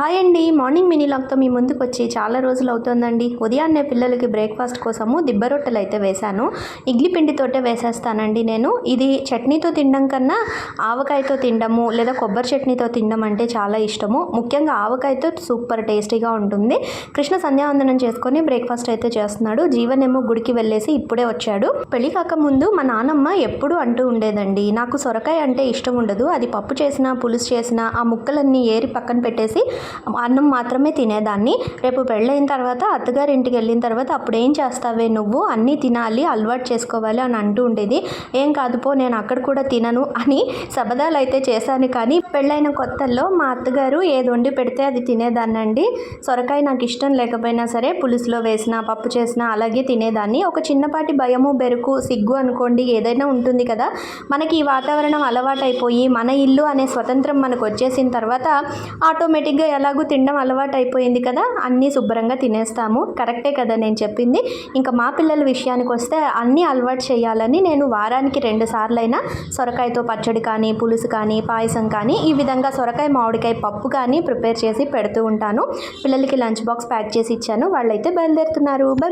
Hi అండి. Morning mini లాక్తో మీ ముందుకు వచ్చి చాలా రోజులు అవుతుందండి. ఉదయాన్నే పిల్లలకి బ్రేక్ఫాస్ట్ కోసము దిబ్బ రొట్టెలు అయితే వేశాను. ఇడ్లీ పిండితోటే వేసేస్తానండి నేను. ఇది చట్నీతో తినడం కన్నా ఆవకాయతో తినడము లేదా కొబ్బరి చట్నీతో తినడం అంటే చాలా ఇష్టము. ముఖ్యంగా ఆవకాయతో సూపర్ టేస్టీగా ఉంటుంది. కృష్ణ సంధ్యావందనం చేసుకొని బ్రేక్ఫాస్ట్ అయితే చేస్తున్నాడు. జీవన్ ఏమో గుడికి వెళ్ళేసి ఇప్పుడే వచ్చాడు. పెళ్ళి కాకముందు మా నాన్నమ్మ ఎప్పుడు అంటూ ఉండేదండి నాకు సొరకాయ అంటే ఇష్టం ఉండదు. అది పప్పు చేసినా పులుసు చేసినా ఆ ముక్కలన్నీ ఏరి పక్కన పెట్టేసి అన్నం మాత్రమే తినేదాన్ని. రేపు పెళ్ళైన తర్వాత అత్తగారి ఇంటికి వెళ్ళిన తర్వాత అప్పుడు ఏం చేస్తావే నువ్వు? అన్నీ తినాలి అలవాటు చేసుకోవాలి అని అంటూ ఉండేది. ఏం కాదు పో నేను అక్కడ కూడా తినను అని శబదాలు అయితే చేశాను కానీ పెళ్ళైన కొత్తల్లో మా అత్తగారు ఏది వండి పెడితే అది తినేదాన్నండి. సొరకాయ నాకు ఇష్టం లేకపోయినా సరే పులుసులో వేసిన పప్పు చేసిన అలాగే తినేదాన్ని. ఒక చిన్నపాటి భయము బెరుకు సిగ్గు అనుకోండి ఏదైనా ఉంటుంది కదా. మనకి ఈ వాతావరణం అలవాటైపోయి మన ఇల్లు అనే స్వతంత్రం మనకు వచ్చేసిన తర్వాత ఆటోమేటిక్గా ఎలాగూ తినడం అలవాటు అయిపోయింది కదా అన్నీ శుభ్రంగా తినేస్తాము. కరెక్టే కదా నేను చెప్పింది. ఇంకా మా పిల్లల విషయానికి వస్తే అన్నీ అలవాటు చేయాలని నేను వారానికి రెండు సార్లైనా సొరకాయతో పచ్చడి కానీ పులుసు కానీ పాయసం కానీ ఈ విధంగా సొరకాయ మామిడికాయ పప్పు కానీ ప్రిపేర్ చేసి పెడుతూ ఉంటాను. పిల్లలకి లంచ్ బాక్స్ ప్యాక్ చేసి ఇచ్చాను. వాళ్ళైతే బయలుదేరుతున్నారు. బై.